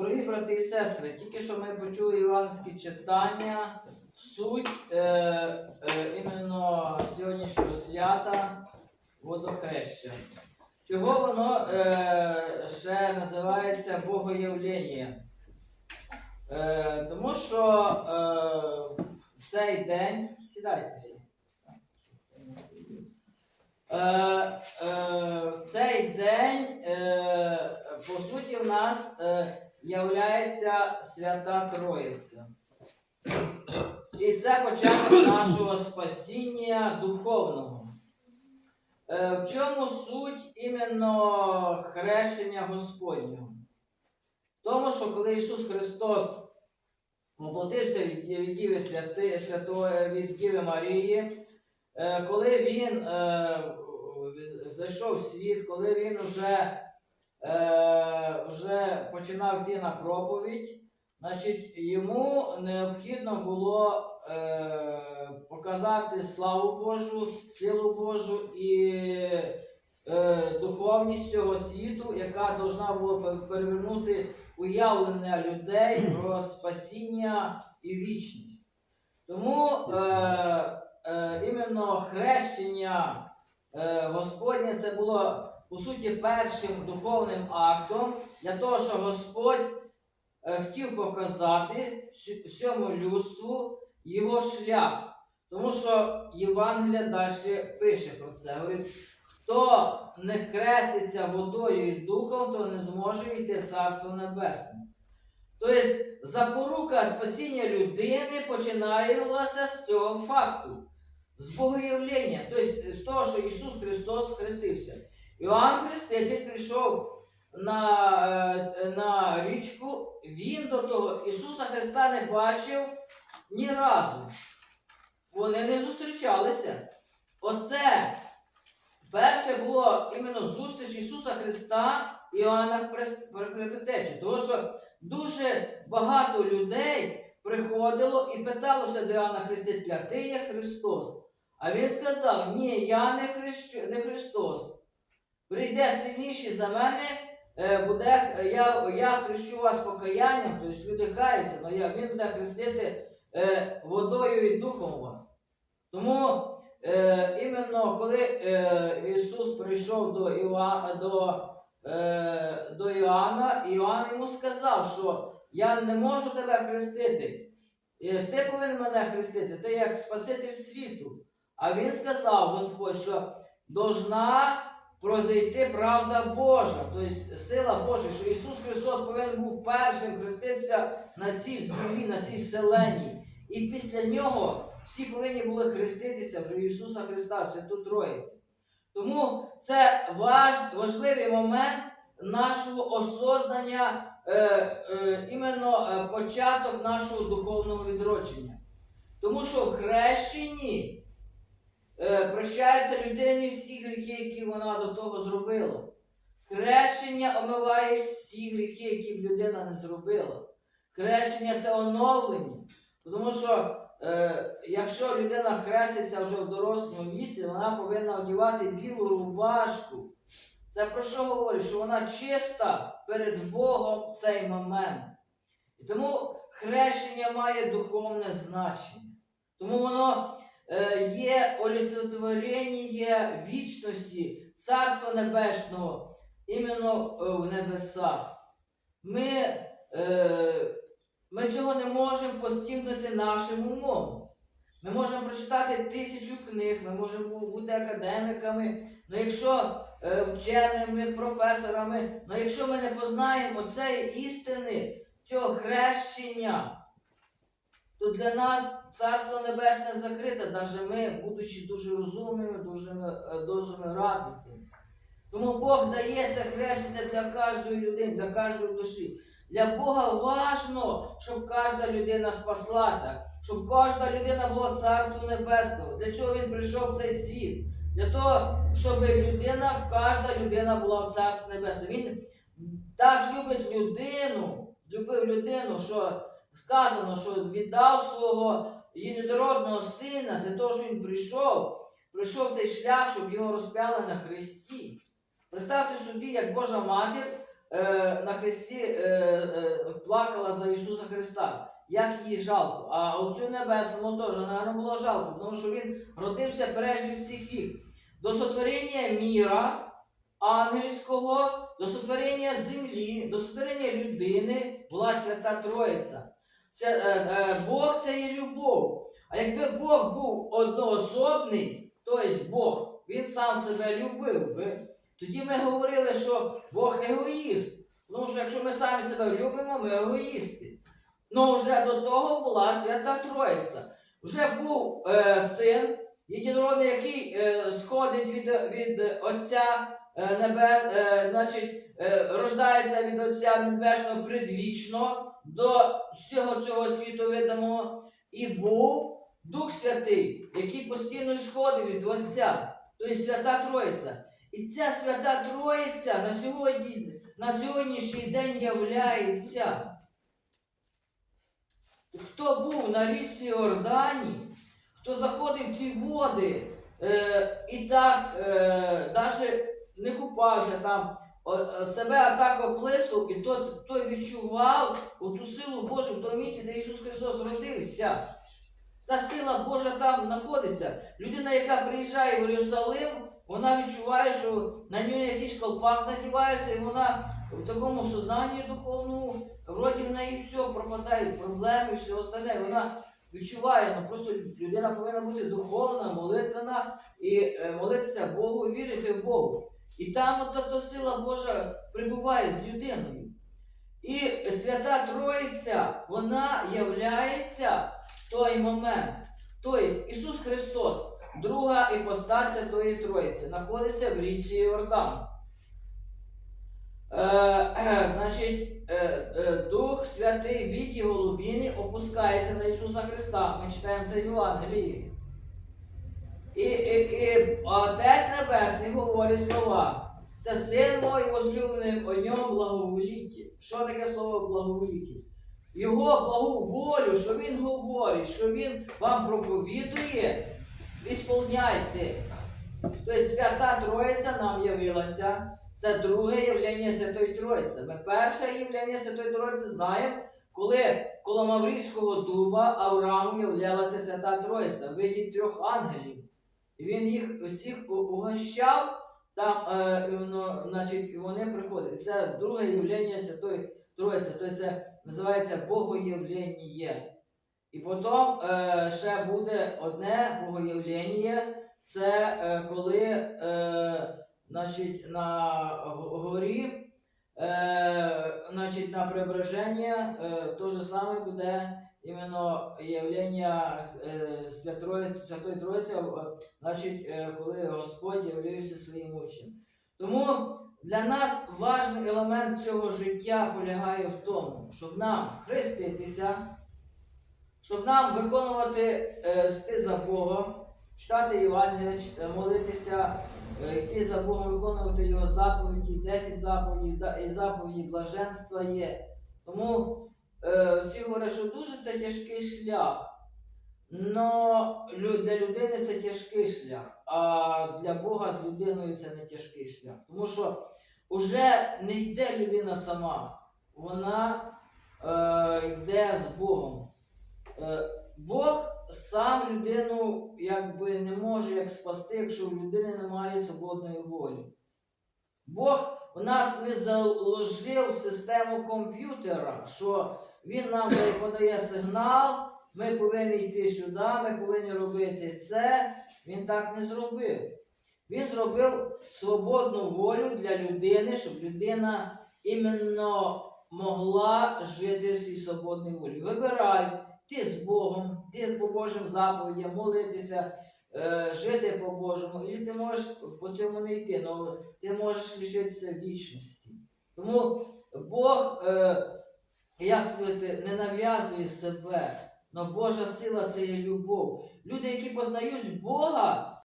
Дорогі брати і сестри, тільки що ми почули іванські читання, суть е, е, іменно сьогоднішнього свята водохреща. Чого воно е, ще називається Богоявлення? Е, тому що е, цей день. Сідайте. Е, е, в цей день, е, по суті, в нас е, являється Свята Троїця. І це початок нашого спасіння духовного. Е, в чому суть іменно хрещення Господнього? В тому, що коли Ісус Христос оплатився від, Діви Святи, Святої, від Діви Марії, Е, коли він е, зайшов в світ, коли він вже, е, вже починав йти на проповідь, значить, йому необхідно було е, показати славу Божу, силу Божу і е, духовність цього світу, яка повинна була перевернути уявлення людей про спасіння і вічність. Тому е, е, іменно хрещення е, Господнє це було по суті першим духовним актом для того, що Господь е, хотів показати всьому людству його шлях. Тому що Євангелія далі пише про це. Говорить, хто не хреститься водою і духом, то не зможе йти в Царство Небесне. Тобто запорука спасіння людини починається з цього факту, з богоявлення, тобто з того, що Ісус Христос хрестився. Іоанн Хреститель прийшов на, е, на річку, він до того Ісуса Христа не бачив ні разу. Вони не зустрічалися. Оце перше було іменно зустріч Ісуса Христа і Іоанна Препетечі. Тому що дуже багато людей приходило і питалося до Іоанна Хрестителя, ти є Христос. А він сказав: Ні, я не, хрещу, не. Прийде сильніший за мене, е, буде, я, я хрещу вас покаянням, тобто люди каються, але він буде хрестити е, водою і духом вас. Тому е, іменно коли е, Ісус прийшов до, Іоа, до, е, до Іоанна, Іоанн йому сказав, що я не можу тебе хрестити. Е, Ти повинен мене хрестити, ти як Спаситель світу. А він сказав Господь, що должна прозайти правда Божа, тобто сила Божа, що Ісус Христос повинен був першим хреститися на цій землі, на цій вселенні. І після нього всі повинні були хреститися вже Ісуса Христа, Святу Троїцю. Тому це важ, важливий момент нашого осознання, е, е, іменно е, початок нашого духовного відродження. Тому що в хрещенні прощаються людині всі гріхи, які вона до того зробила. Хрещення омиває всі гріхи, які б людина не зробила. Хрещення це оновлення. Тому що е, якщо людина хреститься вже в дорослому віці, вона повинна одягати білу рубашку. Це про що говорить? Що вона чиста перед Богом в цей момент. І тому хрещення має духовне значення. Тому воно е, є олицетворення вічності Царства Небесного іменно е, в небесах. Ми, е, ми цього не можемо постигнути нашим умом. Ми можемо прочитати тисячу книг, ми можемо бути академіками, але якщо е, вченими, професорами, але якщо ми не познаємо цієї істини, цього хрещення, то для нас Царство Небесне закрите, навіть ми, будучи дуже розумними, дуже, е, дуже розвитими. Тому Бог дає це хрещення для кожної людини, для кожної душі. Для Бога важно, щоб кожна людина спаслася, щоб кожна людина була царством небесного. Для цього він прийшов в цей світ. Для того, щоб людина, кожна людина була в царстві небесному. Він так любить людину, любив людину, що сказано, що віддав свого єдинородного сина для того, щоб він прийшов, пройшов цей шлях, щоб його розп'яли на хресті. Представте собі, як Божа матір е, на хресті, е, е, плакала за Ісуса Христа. Як їй жалко. А Отцю Небесному теж, напевно, було жалко, тому що він родився прежде всіх їх. До сотворення міра ангельського, до сотворення землі, до сотворення людини була Свята Троїця. Це, е, е, Бог це є любов. А якби Бог був одноособний, тобто Бог, він сам себе любив би, тоді ми говорили, що Бог егоїст. Тому що якщо ми самі себе любимо, ми егоїсти. Ну вже до того була Свята Троїця. Вже був е, син, єдинородний, який е, сходить від, від Отця Небес, е, значить, е, рождається від Отця Небесного предвічно до всього цього світу видимого. І був Дух Святий, який постійно сходив від Отця, тобто Свята Троїця. І ця Свята Троїця на сьогодні, на сьогоднішній день являється. Хто був на річці Йордані, хто заходив в ті води е, і так е, навіть не купався там, о, себе атак оплеснув, і той, той відчував ту силу Божу в тому місці, де Ісус Христос родився. Та сила Божа там знаходиться. Людина, яка приїжджає в Єрусалим, вона відчуває, що на нього якийсь колпак надівається, і вона в такому сознанні духовному, вроді в неї все пропадають проблеми, все остальне. Вона відчуває, ну просто людина повинна бути духовна, молитвена і е, молитися Богу і вірити в Богу. І там от тобто сила Божа прибуває з людиною. І Свята Троїця, вона являється в той момент. Тобто Ісус Христос, друга іпостась Святої Троїці, знаходиться в річці Йордан. Е, е, значить, е, е, Дух Святий в віді голубіни опускається на Ісуса Христа. Ми читаємо це в Євангелії. І, і, і Отець Небесний говорить слова. Це син мой возлюблений, о ньому благоволіті. Що таке слово благоволіті? Його благу волю, що він говорить, що він вам проповідує, ісполняйте. Тобто Свята Троїця нам явилася. Це друге явлення Святої Троїці. Ми перше явлення Святої Троїці знаємо, коли коло Маврійського дуба Аврааму являлася Свята Троїця виді трьох ангелів. Він їх усіх угощав, там, е, воно, значить, вони приходять. Це друге явлення Святої Троїці. Тобто це називається Богоявлення. І потім е, ще буде одне богоявлення, це е, коли е, значить, на горі, е, значить, на преображення е, то же саме буде іменно явлення е, Святої, Святої Троїці, е, значить, е, коли Господь явився своїм учням. Тому для нас важний елемент цього життя полягає в тому, щоб нам хреститися, щоб нам виконувати е, сти за Богом, читати Євангелія, чит- молитися, е, йти за Богом, виконувати Його заповіді, 10 заповідей да- і заповіді блаженства є. Тому е, всі говорять, що дуже це тяжкий шлях. Но для людини це тяжкий шлях, а для Бога з людиною це не тяжкий шлях. Тому що вже не йде людина сама, вона е, йде з Богом. Е, Бог сам людину якби не може як спасти, якщо в людини немає свободної волі. Бог у нас не заложив систему комп'ютера, що він нам подає сигнал, ми повинні йти сюди, ми повинні робити це. Він так не зробив. Він зробив свободну волю для людини, щоб людина іменно могла жити в цій свободній волі. Вибирай, ти з Богом, ти по Божим заповідям, молитися, е, жити по Божому, і ти можеш по цьому не йти, але ти можеш лишитися вічності. Тому Бог, е, як сказати, не нав'язує себе, Но Божа сила це є любов. Люди, які познають Бога,